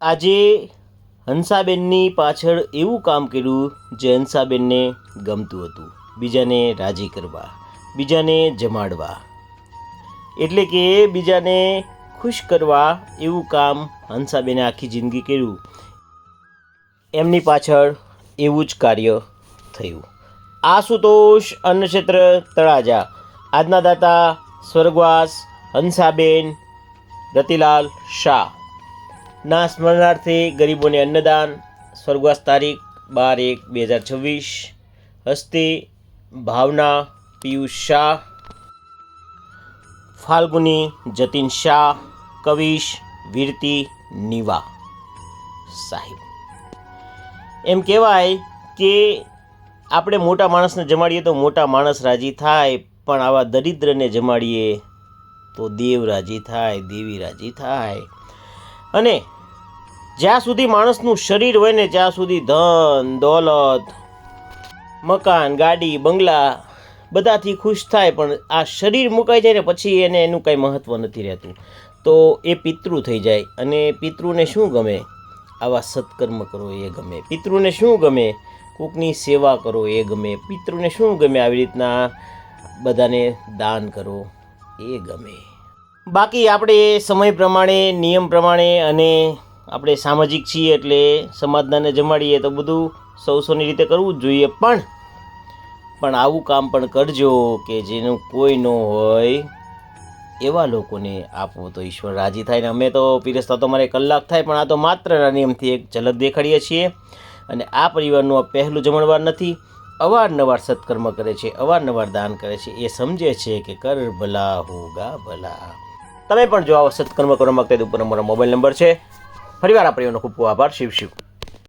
આજે હંસાબેનની પાછળ એવું કામ કર્યું જે હંસાબેનને ગમતું હતું. બીજાને રાજી કરવા, બીજાને જમાડવા. એટલે કે બીજાને ખુશ કરવા એવું કામ હંસાબેને આખી જિંદગી કર્યું. એમની પાછળ એવું જ કાર્ય થયું. આશુતોષ અન્નક્ષેત્ર તળાજા. આજના દાતા સ્વર્ગવાસ હંસાબેન રતિલાલ શાહ. ના સ્મરણાર્થે ગરીબોને અન્નદાન. સ્વર્ગવાસ તારીખ બાર એક બે હજાર છવ્વીસ. હસ્તે, ભાવના, પિયુષ શાહ. ફાલ્ગુની જતીન શાહ, કવિશ, વીરતી, નિવા સાહેબ. એમ કહેવાય કે આપણે મોટા માણસને જમાડીએ તો મોટા માણસ રાજી થાય, પણ આવા દરિદ્રને જમાડીએ તો દેવ રાજી થાય, દેવી રાજી થાય. અને જ્યાં સુધી માણસનું શરીર હોય ને ત્યાં સુધી ધન, દોલત, મકાન, ગાડી, બંગલા બધાથી ખુશ થાય, પણ આ શરીર મુકાઈ જાય ને પછી એને એનું કાંઈ મહત્ત્વ નથી રહેતું. તો એ પિતૃ થઈ જાય અને પિતૃને શું ગમે? આવા સત્કર્મ કરો એ ગમે. પિતૃને શું ગમે? કોકની સેવા કરો એ ગમે. પિતૃને શું ગમે? આવી રીતના બધાને દાન કરો એ ગમે. બાકી આપણે સમય પ્રમાણે, નિયમ પ્રમાણે અને આપણે સામાજિક છીએ એટલે સમાજનાને જમાડીએ તો બધું સૌ સૌની રીતે કરવું જ જોઈએ. પણ પણ આવું કામ પણ કરજો કે જેનું કોઈ ન હોય એવા લોકોને આપો તો ઈશ્વર રાજી થાય. ને અમે તો પીરસતા તો મારે કલાક થાય, પણ આ તો માત્રના નિયમથી એક ઝલક દેખાડીએ છીએ. અને આ પરિવારનું આ પહેલું જમણવાર નથી, અવારનવાર સત્કર્મ કરે છે, અવારનવાર દાન કરે છે. એ સમજે છે કે કર ભલા હોગા ભલા. તમે પણ જો આવો સત્કર્મ કરવા માગતા હોય તો ઉપર અમારો મોબાઈલ નંબર છે. ફરીવાર આ પરિવારનો ખૂબ ખૂબ આભાર. શિવ શિવ.